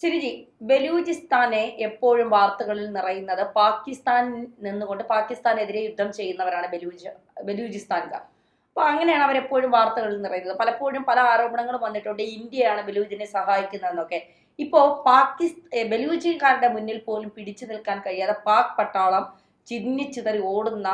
സിരിജി ബലൂചിസ്ഥാനെ എപ്പോഴും വാർത്തകളിൽ നിറയുന്നത് പാകിസ്ഥാൻ നിന്നുകൊണ്ട് പാകിസ്ഥാനെതിരെ യുദ്ധം ചെയ്യുന്നവരാണ് ബലൂജ് ബലൂചിസ്ഥാൻകാർ. അപ്പൊ അങ്ങനെയാണ് അവരെപ്പോഴും വാർത്തകളിൽ നിറയുന്നത്. പലപ്പോഴും പല ആരോപണങ്ങളും വന്നിട്ടുണ്ട് ഇന്ത്യയാണ് ബലൂജിനെ സഹായിക്കുന്നതെന്നൊക്കെ. ഇപ്പോ പാകിസ്ഥാൻ ബലൂജിക്കാരുടെ മുന്നിൽ പോലും പിടിച്ചു നിൽക്കാൻ കഴിയാതെ പാക് പട്ടാളം ചിന്നിച്ചിതറി ഓടുന്ന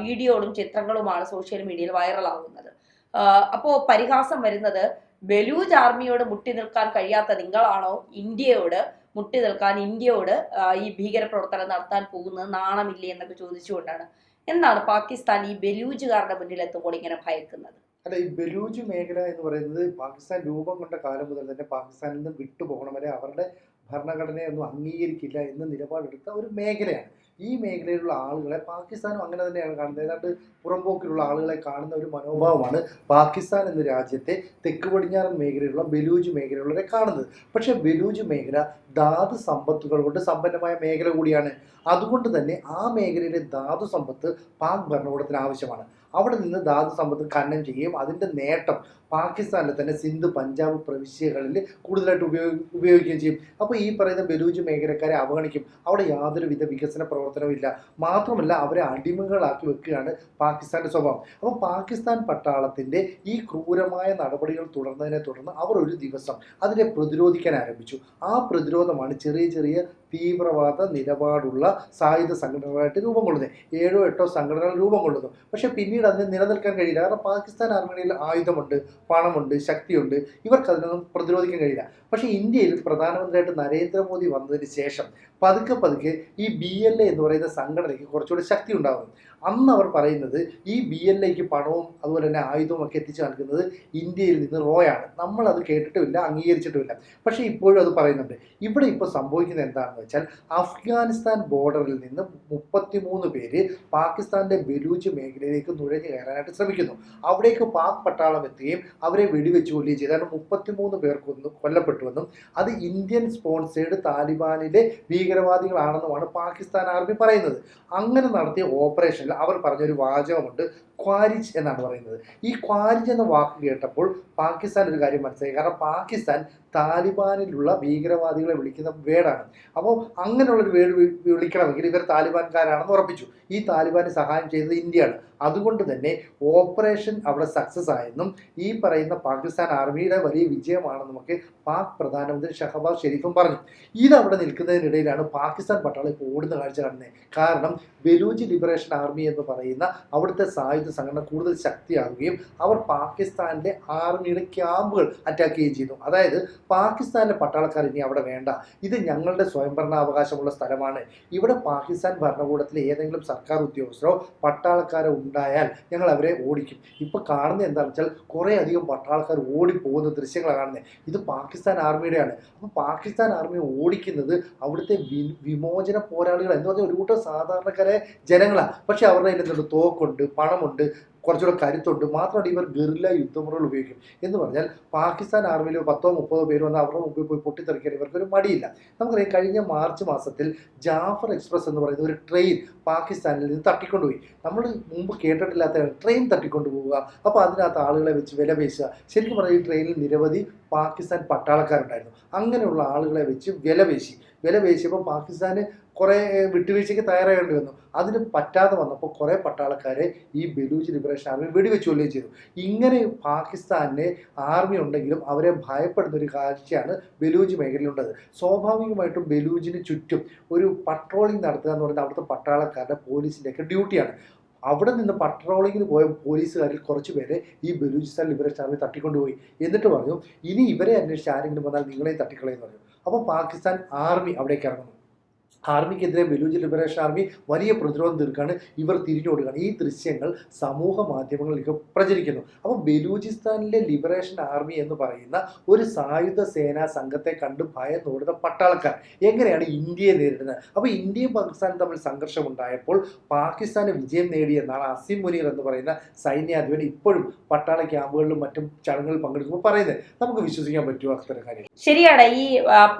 വീഡിയോകളും ചിത്രങ്ങളുമാണ് സോഷ്യൽ മീഡിയയിൽ വൈറലാകുന്നത് അപ്പോൾ അപ്പോ പരിഹാസം വരുന്നത് ബലൂജ് ആർമിയോട് മുട്ടി നിൽക്കാൻ കഴിയാത്ത നിങ്ങളാണോ ഇന്ത്യയോട് മുട്ടി നിൽക്കാൻ ഇന്ത്യയോട് ഈ ഭീകരപ്രവർത്തനം നടത്താൻ പോകുന്നത്? നാണമില്ലേ എന്നൊക്കെ ചോദിച്ചുകൊണ്ടാണ്. എന്താണ് പാകിസ്ഥാൻ ഈ ബലൂജുകാരുടെ മുന്നിൽ എത്തുമ്പോൾ ഇങ്ങനെ ഭയക്കുന്നത്? അല്ല ഈ ബലൂജ് മേഖല എന്ന് പറയുന്നത് പാകിസ്ഥാൻ രൂപം കൊണ്ട കാലം മുതൽ തന്നെ പാകിസ്ഥാനിൽ നിന്ന് വിട്ടുപോകണം വരെ അവരുടെ ഭരണഘടനയൊന്നും അംഗീകരിക്കില്ല എന്ന് നിലപാടെടുത്ത ഒരു മേഖലയാണ്. ഈ മേഖലയിലുള്ള ആളുകളെ പാകിസ്ഥാനും അങ്ങനെ തന്നെയാണ് കാണുന്നത്. ഏതാണ്ട് പുറംപോക്കിലുള്ള ആളുകളെ കാണുന്ന ഒരു മനോഭാവമാണ് പാകിസ്ഥാൻ എന്ന രാജ്യത്തെ തെക്ക് പടിഞ്ഞാറൻ മേഖലയിലുള്ള ബലൂജ് മേഖലയുള്ളവരെ കാണുന്നത്. പക്ഷെ ബലൂജ് മേഖല ധാതു സമ്പത്തുകൾ കൊണ്ട് സമ്പന്നമായ മേഖല കൂടിയാണ്. അതുകൊണ്ട് തന്നെ ആ മേഖലയിലെ ധാതു സമ്പത്ത് പാക് ഭരണകൂടത്തിന് ആവശ്യമാണ്. അവിടെ നിന്ന് ധാതു സമ്പത്ത് ഖനനം ചെയ്യുകയും അതിന്റെ നേട്ടം പാകിസ്ഥാനിലെ തന്നെ സിന്ധ് പഞ്ചാബ് പ്രവിശ്യകളിൽ കൂടുതലായിട്ട് ഉപയോഗി ഉപയോഗിക്കുകയും ചെയ്യും. അപ്പോൾ ഈ പറയുന്ന ബലൂജ് മേഖലക്കാരെ അവഗണിക്കും. അവിടെ യാതൊരുവിധ വികസന പ്രവർത്തനവും ഇല്ല. മാത്രമല്ല അവരെ അടിമകളാക്കി വെക്കുകയാണ് പാകിസ്ഥാന്റെ സ്വഭാവം. അപ്പോൾ പാകിസ്ഥാൻ പട്ടാളത്തിന്റെ ഈ ക്രൂരമായ നടപടികൾ തുടർന്നതിനെ തുടർന്ന് അവർ ഒരു ദിവസം അതിനെ പ്രതിരോധിക്കാൻ ആരംഭിച്ചു. ആ പ്രതിരോധമാണ് ചെറിയ ചെറിയ തീവ്രവാദ നിലപാടുള്ള സായുധ സംഘടനകളായിട്ട് രൂപം കൊള്ളുന്നത്. ഏഴോ എട്ടോ സംഘടനകൾ രൂപം കൊള്ളുന്നു. പക്ഷേ പിന്നീട് അതിന് നിലനിൽക്കാൻ കഴിയില്ല. കാരണം പാകിസ്ഥാൻ ആർമിയിൽ ആയുധമുണ്ട് പണമുണ്ട് ശക്തിയുണ്ട്. ഇവർക്ക് അതിനൊന്നും പ്രതിരോധിക്കാൻ കഴിയില്ല. പക്ഷേ ഇന്ത്യയിൽ പ്രധാനമന്ത്രിയായിട്ട് നരേന്ദ്രമോദി വന്നതിന് ശേഷം പതുക്കെ പതുക്കെ ഈ ബി എൽ എ എന്ന് പറയുന്ന സംഘടനയ്ക്ക് കുറച്ചുകൂടി ശക്തി ഉണ്ടാകുന്നു. അന്ന് അവർ പറയുന്നത് ഈ ബി എൽ എക്ക് പണവും അതുപോലെ തന്നെ ആയുധവും ഒക്കെ എത്തിച്ചു നൽകുന്നത് ഇന്ത്യയിൽ നിന്ന് റോയാണ്. നമ്മൾ അത് കേട്ടിട്ടുമില്ല അംഗീകരിച്ചിട്ടുമില്ല. പക്ഷേ ഇപ്പോഴും അത് പറയുന്നുണ്ട്. ഇവിടെ ഇപ്പോൾ സംഭവിക്കുന്നത് എന്താണെന്ന് വെച്ചാൽ അഫ്ഗാനിസ്ഥാൻ ബോർഡറിൽ നിന്ന് മുപ്പത്തിമൂന്ന് പേര് പാകിസ്ഥാന്റെ ബലൂച്ച് മേഖലയിലേക്ക് നുഴഞ്ഞു കയറാനായിട്ട് ശ്രമിക്കുന്നു. അവിടേക്ക് പാക് പട്ടാളം എത്തുകയും അവരെ വെടിവെച്ച് കൊല്ലുകയും ചെയ്തു. മുപ്പത്തി മുപ്പത്തിമൂന്ന് പേർ കൊന്നു കൊല്ലപ്പെട്ടുവെന്നും അത് ഇന്ത്യൻ സ്പോൺസേഡ് താലിബാനിലെ ഭീകരവാദികളാണെന്നുമാണ് പാകിസ്ഥാൻ ആർമി പറയുന്നത്. അങ്ങനെ നടത്തിയ ഓപ്പറേഷനിൽ അവർ പറഞ്ഞൊരു വാചകമുണ്ട്. ക്വാരിജ് എന്നാണ് പറയുന്നത്. ഈ ക്വാരിജ് എന്ന വാക്ക് കേട്ടപ്പോൾ പാകിസ്ഥാൻ ഒരു കാര്യം മനസ്സിലായി. കാരണം പാകിസ്ഥാൻ താലിബാനിലുള്ള ഭീകരവാദികളെ വിളിക്കുന്ന വേർഡാണ് അപ്പോൾ അങ്ങനെയുള്ളൊരു വേർഡ് വി- വിളിക്കണമെങ്കിൽ ഇവർ താലിബാൻകാരാണെന്ന് ഉറപ്പിച്ചു. ഈ താലിബാന് സഹായം ചെയ്തത് ഇന്ത്യയാണ്. അതുകൊണ്ട് തന്നെ ഓപ്പറേഷൻ അവിടെ സക്സസ് ആയെന്നും ഈ പറയുന്ന പാകിസ്ഥാൻ ആർമിയുടെ വലിയ വിജയമാണെന്നുമൊക്കെ പാക് പ്രധാനമന്ത്രി ഷഹബാസ് ഷെരീഫും പറഞ്ഞു. ഇത് നിൽക്കുന്നതിനിടയിലാണ് പാകിസ്ഥാൻ പട്ടാളം ഇപ്പോൾ ഓടുന്ന കാഴ്ച കാണുന്നത്. കാരണം ബലൂജ് ലിബറേഷൻ ആർമി എന്ന് പറയുന്ന അവിടുത്തെ സായുധ സംഘടന കൂടുതൽ ശക്തിയാകുകയും അവർ പാകിസ്ഥാനിലെ ആർമിയുടെ ക്യാമ്പുകൾ അറ്റാക്ക് ചെയ്യുകയും ചെയ്തു. അതായത് പാകിസ്ഥാനിലെ പട്ടാളക്കാർ ഇനി അവിടെ വേണ്ട. ഇത് ഞങ്ങളുടെ സ്വയംഭരണാവകാശമുള്ള സ്ഥലമാണ്. ഇവിടെ പാകിസ്ഥാൻ ഭരണകൂടത്തിലെ ഏതെങ്കിലും സർക്കാർ ഉദ്യോഗസ്ഥരോ പട്ടാളക്കാരോ ഉണ്ടായാൽ ഞങ്ങൾ അവരെ ഓടിക്കും. ഇപ്പോൾ കാണുന്നത് എന്താണെന്ന് വെച്ചാൽ കുറേ അധികം പട്ടാളക്കാർ ഓടിപ്പോകുന്ന ദൃശ്യങ്ങളാണ് കാണുന്നത്. ഇത് പാകിസ്ഥാൻ ആർമിയുടെയാണ്. അപ്പോൾ പാകിസ്ഥാൻ ആർമി ഓടിക്കുന്നത് അവിടുത്തെ വിമോചന പോരാളികൾ എന്ന് പറഞ്ഞാൽ ഒരു കൂട്ടം സാധാരണക്കാരെ ജനങ്ങളാണ് പക്ഷേ അവരുടെ എന്തുണ്ട് തോക്കുണ്ട് പണമുണ്ട്. കുറച്ചുകൂടെ കരുത്തുണ്ട്. മാത്രമല്ല ഇവർ ഗറില്ല യുദ്ധമുറകൾ ഉപയോഗിക്കും എന്ന് പറഞ്ഞാൽ പാകിസ്ഥാൻ ആർമിയിൽ പത്തോ മുപ്പതോ പേര് വന്ന് അവരുടെ മുമ്പിൽ പോയി പൊട്ടിത്തെറിക്കാൻ ഇവർക്കൊരു മടിയില്ല. നമുക്കറിയാം കഴിഞ്ഞ മാർച്ച് മാസത്തിൽ ജാഫർ എക്സ്പ്രസ് എന്ന് പറയുന്ന ഒരു ട്രെയിൻ പാകിസ്ഥാനിൽ നിന്ന് തട്ടിക്കൊണ്ടുപോയി. നമ്മൾ മുമ്പ് കേട്ടിട്ടില്ലാത്ത ട്രെയിൻ തട്ടിക്കൊണ്ടു പോവുക അപ്പോൾ അതിനകത്ത് ആളുകളെ വെച്ച് വില പേശുക. ശരിക്കും പറഞ്ഞാൽ ഈ ട്രെയിനിൽ നിരവധി പാകിസ്ഥാൻ പട്ടാളക്കാരുണ്ടായിരുന്നു. അങ്ങനെയുള്ള ആളുകളെ വെച്ച് വില പേശി. വില പേശിയപ്പോൾ പാകിസ്ഥാന് കുറേ വിട്ടുവീഴ്ചയ്ക്ക് തയ്യാറാകേണ്ടി വന്നു. അതിന് പറ്റാതെ വന്നപ്പോൾ കുറേ പട്ടാളക്കാരെ ഈ ബലൂച്ച് ലിബറേഷൻ ആർമി വെടിവെച്ച് കൊല്ലുകയും ചെയ്തു. ഇങ്ങനെ പാകിസ്ഥാനിലെ ആർമി ഉണ്ടെങ്കിലും അവരെ ഭയപ്പെടുന്ന ഒരു കാഴ്ചയാണ് ബലൂജ് മേഖലയിലുള്ളത്. സ്വാഭാവികമായിട്ടും ബലൂജിന് ചുറ്റും ഒരു പട്രോളിംഗ് നടത്തുക എന്ന് പറയുന്നത് അവിടുത്തെ പട്ടാളക്കാരുടെ പോലീസിന്റെയൊക്കെ ഡ്യൂട്ടിയാണ് അവിടെ നിന്ന് പട്രോളിങ്ങിന് പോയ പോലീസുകാരിൽ കുറച്ച് പേരെ ഈ ബലൂചിസ്ഥാൻ ലിബറേഷൻ ആർമി തട്ടിക്കൊണ്ടുപോയി. എന്നിട്ട് പറഞ്ഞു ഇനി ഇവരെ അന്വേഷിച്ച് ആരെങ്കിലും വന്നാൽ നിങ്ങളെയും തട്ടിക്കളയെന്ന് പറഞ്ഞു അപ്പോൾ പാകിസ്ഥാൻ ആർമി അവിടേക്ക് ഇറങ്ങുന്നു. ആർമിക്കെതിരെ ബലൂജ് ലിബറേഷൻ ആർമി വലിയ പ്രതിരോധം തീർക്കാണ്. ഇവർ തിരിഞ്ഞു കൊടുക്കുകയാണ് ഈ ദൃശ്യങ്ങൾ സമൂഹ മാധ്യമങ്ങളിലേക്ക് പ്രചരിക്കുന്നു. അപ്പോൾ ബലൂചിസ്ഥാനിലെ ലിബറേഷൻ ആർമി എന്ന് പറയുന്ന ഒരു സായുധ സേനാ സംഘത്തെ കണ്ട് ഭയന്നോടുന്ന പട്ടാളക്കാർ എങ്ങനെയാണ് ഇന്ത്യയെ നേരിടുന്നത്? അപ്പോൾ ഇന്ത്യയും പാകിസ്ഥാനും തമ്മിൽ സംഘർഷം ഉണ്ടായപ്പോൾ പാകിസ്ഥാന് വിജയം നേടിയെന്നാണ് അസിം മുനീർ എന്ന് പറയുന്ന സൈന്യാധിപൻ ഇപ്പോഴും പട്ടാള ക്യാമ്പുകളിലും മറ്റും ചടങ്ങുകളിൽ പങ്കെടുക്കുമ്പോൾ പറയുന്നത്. നമുക്ക് വിശ്വസിക്കാൻ പറ്റുമോ അത്തരം കാര്യം ശരിയാണ്. ഈ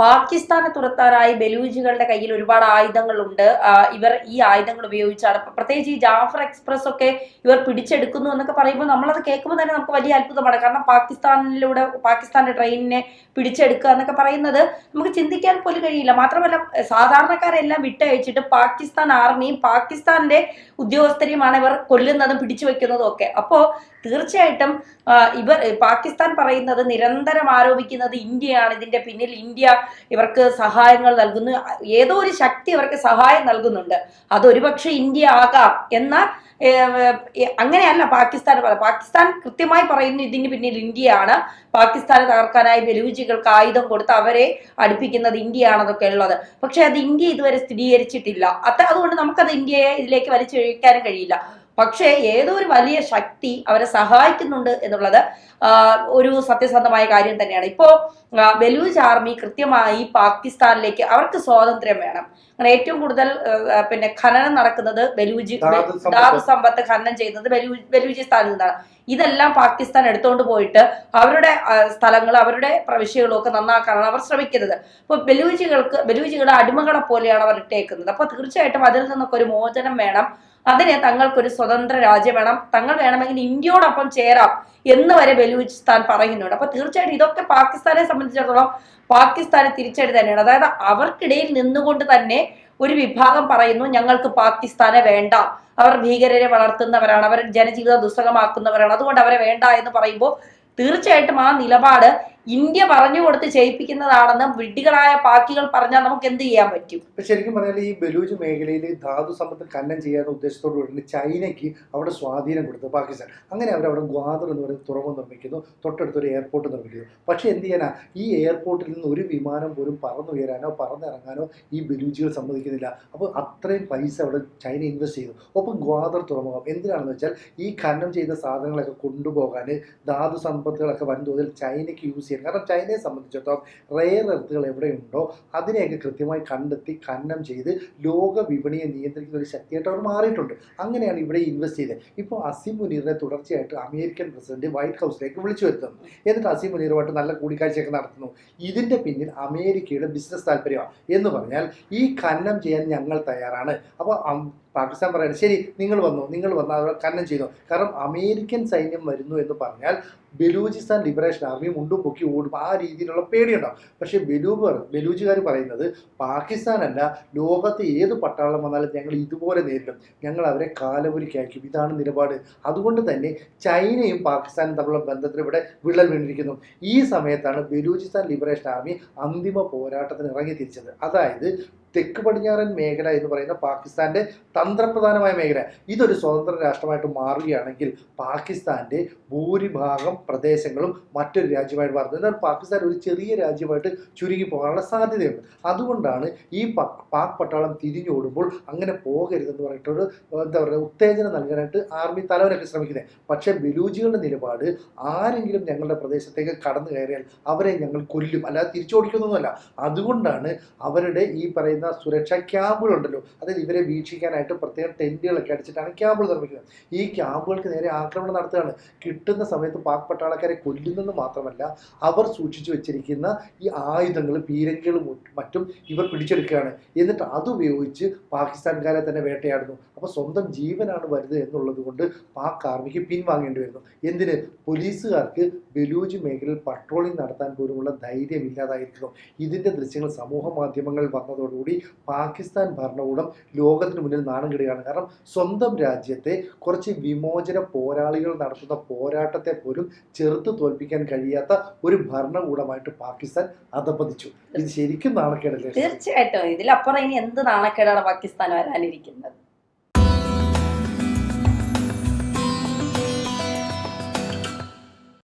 പാകിസ്ഥാനെ തുരത്താനായി ബലൂജികളുടെ കയ്യിൽ ഒരുപാട് ആയുധങ്ങളുണ്ട്. ആ, ഇവർ ഈ ആയുധങ്ങൾ ഉപയോഗിച്ചാണ്. പ്രത്യേകിച്ച് ഈ ജാഫർ എക്സ്പ്രസ് ഒക്കെ ഇവർ പിടിച്ചെടുക്കുന്നു എന്നൊക്കെ പറയുമ്പോൾ നമ്മളത് കേൾക്കുമ്പോൾ തന്നെ നമുക്ക് വലിയ അത്ഭുതമാണ്. കാരണം പാകിസ്ഥാനിലൂടെ പാകിസ്ഥാന്റെ ട്രെയിനിനെ പിടിച്ചെടുക്കുക എന്നൊക്കെ പറയുന്നത് നമുക്ക് ചിന്തിക്കാൻ പോലും കഴിയില്ല. മാത്രമല്ല സാധാരണക്കാരെല്ലാം വിട്ടയച്ചിട്ട് പാകിസ്ഥാൻ ആർമിയും പാകിസ്ഥാന്റെ ഉദ്യോഗസ്ഥരെയുമാണ് ഇവർ കൊല്ലുന്നതും പിടിച്ചു വെക്കുന്നതും ഒക്കെ. അപ്പോൾ തീർച്ചയായിട്ടും ഇവർ പാകിസ്ഥാൻ പറയുന്നത് നിരന്തരം ആരോപിക്കുന്നത് ഇന്ത്യയാണ്. ഇതിന്റെ പിന്നിൽ ഇന്ത്യ ഇവർക്ക് സഹായങ്ങൾ നൽകുന്നു. ഏതോ ഒരു ശക്തി ഇവർക്ക് സഹായം നൽകുന്നുണ്ട്. അതൊരുപക്ഷെ ഇന്ത്യ ആകാം. എന്ന അങ്ങനെയല്ല പാകിസ്ഥാൻ പാകിസ്ഥാൻ കൃത്യമായി പറയുന്നു ഇതിന് പിന്നിൽ ഇന്ത്യയാണ്. പാകിസ്ഥാനെ തകർക്കാനായി ബലൂജികൾക്ക് ആയുധം കൊടുത്ത് അവരെ അടുപ്പിക്കുന്നത് ഇന്ത്യയാണെന്നൊക്കെ ഉള്ളത്. പക്ഷെ അത് ഇന്ത്യ ഇതുവരെ സ്ഥിരീകരിച്ചിട്ടില്ല. അത് അതുകൊണ്ട് നമുക്കത് ഇന്ത്യയെ ഇതിലേക്ക് വലിച്ചൊഴിക്കാനും കഴിയില്ല. പക്ഷേ ഏതോ ഒരു വലിയ ശക്തി അവരെ സഹായിക്കുന്നുണ്ട് എന്നുള്ളത് ഒരു സത്യസന്ധമായ കാര്യം തന്നെയാണ്. ഇപ്പോ ബലൂജ് ആർമി കൃത്യമായി പാകിസ്ഥാനിലേക്ക് അവർക്ക് സ്വാതന്ത്ര്യം വേണം. അങ്ങനെ ഏറ്റവും കൂടുതൽ പിന്നെ ഖനനം നടക്കുന്നത് ബലൂജി ധാതു സമ്പത്ത്. ഖനനം ചെയ്യുന്നത് ബലൂ ബലൂചിസ്ഥാനിൽ നിന്നാണ്. ഇതെല്ലാം പാകിസ്ഥാൻ എടുത്തുകൊണ്ട് പോയിട്ട് അവരുടെ സ്ഥലങ്ങൾ അവരുടെ പ്രവിശ്യകളും ഒക്കെ നന്നാക്കാനാണ് അവർ ശ്രമിക്കുന്നത്. അപ്പോൾ ബലൂജികൾക്ക് ബലൂജികളെ അടിമകളെ പോലെയാണ് അവർ ഇട്ടേക്കുന്നത്. അപ്പോൾ തീർച്ചയായിട്ടും അതിൽ നിന്നൊക്കെ ഒരു മോചനം വേണം. അതിന് തങ്ങൾക്കൊരു സ്വതന്ത്ര രാജ്യം വേണം. തങ്ങൾ വേണമെങ്കിൽ ഇന്ത്യയോടൊപ്പം ചേരാം എന്ന് വരെ ബലൂചിസ്ഥാൻ പറയുന്നുണ്ട്. അപ്പൊ തീർച്ചയായിട്ടും ഇതൊക്കെ പാകിസ്ഥാനെ സംബന്ധിച്ചിടത്തോളം പാകിസ്ഥാനെ തിരിച്ചടി തന്നെയാണ്. അതായത് അവർക്കിടയിൽ നിന്നുകൊണ്ട് തന്നെ ഒരു വിഭാഗം പറയുന്നു ഞങ്ങൾക്ക് പാകിസ്ഥാനെ വേണ്ട. അവർ ഭീകരരെ വളർത്തുന്നവരാണ്. അവർ ജനജീവിതം ദുസ്സഹമാക്കുന്നവരാണ്. അതുകൊണ്ട് അവരെ വേണ്ട എന്ന് പറയുമ്പോൾ തീർച്ചയായിട്ടും ആ നിലപാട് ഇന്ത്യ പറഞ്ഞു കൊടുത്ത് ചെയ്യിപ്പിക്കുന്നതാണെന്ന് വിഡ്ഢികളായ പാക്കികൾ പറഞ്ഞാൽ നമുക്ക് എന്ത് ചെയ്യാൻ പറ്റും? ശരിക്കും പറഞ്ഞാൽ ഈ ബലൂജ് മേഖലയിൽ ധാതു സമ്പത്ത് കന്നം ചെയ്യാത്ത ഉദ്ദേശത്തോടു കൂടി ചൈനയ്ക്ക് അവിടെ സ്വാധീനം കൊടുത്തു പാകിസ്ഥാൻ. അങ്ങനെ അവർ അവിടെ ഗ്വാദർ എന്ന് പറയുന്ന തുറമുഖം നിർമ്മിക്കുന്നു തൊട്ടടുത്തൊരു എയർപോർട്ട് നിർമ്മിക്കുന്നു. പക്ഷേ എന്ത് ചെയ്യാനാ? ഈ എയർപോർട്ടിൽ നിന്ന് ഒരു വിമാനം പോലും പറന്നുയരാനോ പറന്നിറങ്ങാനോ ഈ ബലൂജികൾ സമ്മതിക്കുന്നില്ല. അപ്പോൾ അത്രയും പൈസ അവിടെ ചൈന ഇൻവെസ്റ്റ് ചെയ്തു. ഒപ്പം ഗ്വാദർ തുറമുഖം. എന്തിനാണെന്ന് വെച്ചാൽ ഈ ഖനനം ചെയ്ത സാധനങ്ങളൊക്കെ കൊണ്ടുപോകാൻ ധാതു സമ്പത്തുകളൊക്കെ വൻതോതിൽ ചൈനയ്ക്ക് യൂസ് ചെയ്യണം കാരണം ചൈനയെ സംബന്ധിച്ചിടത്തോളം റെയർ എർത്തുകൾ എവിടെയുണ്ടോ അതിനെയൊക്കെ കൃത്യമായി കണ്ടെത്തി ഖനനം ചെയ്ത് ലോക വിപണിയെ നിയന്ത്രിക്കുന്ന ഒരു ശക്തിയായിട്ട് അവർ മാറിയിട്ടുണ്ട്. അങ്ങനെയാണ് ഇവിടെ ഇൻവെസ്റ്റ് ചെയ്തത്. ഇപ്പോൾ അസിം മുനീറിനെ തുടർച്ചയായിട്ട് അമേരിക്കൻ പ്രസിഡന്റ് വൈറ്റ് ഹൗസിലേക്ക് വിളിച്ചു വരുത്തുന്നു. എന്നിട്ട് അസിം മുനീറുമായിട്ട് നല്ല കൂടിക്കാഴ്ചയൊക്കെ നടത്തുന്നു. ഇതിന്റെ പിന്നിൽ അമേരിക്കയുടെ ബിസിനസ് താല്പര്യമാണ്. എന്ന് പറഞ്ഞാൽ ഈ ഖനനം ചെയ്യാൻ ഞങ്ങൾ തയ്യാറാണ്. അപ്പോൾ പാകിസ്ഥാൻ പറയുന്നത് ശരി നിങ്ങൾ വന്നു നിങ്ങൾ വന്ന് അവർ ഖനനം ചെയ്തു. കാരണം അമേരിക്കൻ സൈന്യം വരുന്നു എന്ന് പറഞ്ഞാൽ ബലൂചിസ്ഥാൻ ലിബറേഷൻ ആർമി മുണ്ടും പൊക്കി ഓടും. ആ രീതിയിലുള്ള പേടിയുണ്ടാവും. പക്ഷേ ബലൂബർ ബലൂജുകാർ പറയുന്നത് പാകിസ്ഥാനല്ല ലോകത്ത് ഏത് പട്ടാളം വന്നാലും ഞങ്ങൾ ഇതുപോലെ നേരിടും. ഞങ്ങൾ അവരെ കാലപുരിക്കാക്കും. ഇതാണ് നിലപാട്. അതുകൊണ്ട് തന്നെ ചൈനയും പാകിസ്ഥാനും തമ്മിലുള്ള ബന്ധത്തിൽ ഇവിടെ വിള്ളൽ വീണിരിക്കുന്നു. ഈ സമയത്താണ് ബലൂചിസ്ഥാൻ ലിബറേഷൻ ആർമി അന്തിമ പോരാട്ടത്തിന് ഇറങ്ങി തിരിച്ചത് അതായത് തെക്ക് പടിഞ്ഞാറൻ മേഖല എന്ന് പറയുന്ന പാകിസ്ഥാന്റെ തന്ത്രപ്രധാനമായ മേഖല. ഇതൊരു സ്വതന്ത്ര രാഷ്ട്രമായിട്ട് മാറുകയാണെങ്കിൽ പാകിസ്ഥാന്റെ ഭൂരിഭാഗം പ്രദേശങ്ങളും മറ്റൊരു രാജ്യമായിട്ട് മാറുന്നത് എന്നാൽ പാകിസ്ഥാൻ ഒരു ചെറിയ രാജ്യമായിട്ട് ചുരുങ്ങി പോകാനുള്ള സാധ്യതയുണ്ട്. അതുകൊണ്ടാണ് ഈ പാക് പട്ടാളം തിരിഞ്ഞോടുമ്പോൾ അങ്ങനെ പോകരുതെന്ന് പറഞ്ഞിട്ടൊരു എന്താ പറയുക ഉത്തേജനം നൽകാനായിട്ട് ആർമി തലവനൊക്കെ ശ്രമിക്കുന്നത്. പക്ഷേ ബലൂജികളുടെ നിലപാട് ആരെങ്കിലും ഞങ്ങളുടെ പ്രദേശത്തേക്ക് കടന്നു കയറിയാൽ അവരെ ഞങ്ങൾ കൊല്ലും. അല്ലാതെ തിരിച്ചോടിക്കുന്നൊന്നുമല്ല അതുകൊണ്ടാണ് അവരുടെ ഈ പറയുന്ന സുരക്ഷാ ക്യാമ്പുകളുണ്ടല്ലോ. അതായത് ഇവരെ വീക്ഷിക്കാനായിട്ട് പ്രത്യേകം ടെന്റുകളൊക്കെ അടിച്ചിട്ടാണ് ക്യാമ്പുകൾ നിർമ്മിക്കുന്നത്. ഈ ക്യാമ്പുകൾക്ക് നേരെ ആക്രമണം നടത്തുകയാണ്. കിട്ടുന്ന സമയത്ത് പാക് പട്ടാളക്കാരെ കൊല്ലുന്നെന്ന് മാത്രമല്ല അവർ സൂക്ഷിച്ചു വെച്ചിരിക്കുന്ന ഈ ആയുധങ്ങൾ പീരങ്കികളും മറ്റും ഇവർ പിടിച്ചെടുക്കുകയാണ്. എന്നിട്ട് അതുപയോഗിച്ച് പാകിസ്ഥാൻകാരെ തന്നെ വേട്ടയാടുന്നു. അപ്പോൾ സ്വന്തം ജീവനാണ് വലുത് എന്നുള്ളത് കൊണ്ട് പാക് ആർമിക്ക് പിൻവാങ്ങേണ്ടി വരുന്നു. എന്തിന്? പോലീസുകാർക്ക് ബലൂജ് മേഖലയിൽ പട്രോളിംഗ് നടത്താൻ പോലുമുള്ള ധൈര്യം ഇല്ലാതായിരിക്കുന്നു. ഇതിന്റെ ദൃശ്യങ്ങൾ സമൂഹ മാധ്യമങ്ങളിൽ വന്നതോടുകൂടി പാകിസ്ഥാൻ ഭരണകൂടം ലോകത്തിന് മുന്നിൽ നാണം കെടുകയാണ് കാരണം സ്വന്തം രാജ്യത്തെ കുറച്ച് വിമോചന പോരാളികൾ നടത്തുന്ന പോരാട്ടത്തെ പോലും ചെറുത്ത് തോൽപ്പിക്കാൻ കഴിയാത്ത ഒരു ഭരണകൂടമായിട്ട് പാകിസ്ഥാൻ അതപതിച്ചു ഇത് ശരിക്കും നാണക്കേടല്ലേ? തീർച്ചയായിട്ടും. ഇതിലപ്പുറം ഇനി എന്ത് നാണക്കേടാണ് പാകിസ്ഥാൻ വരാനിരിക്കുന്നത്?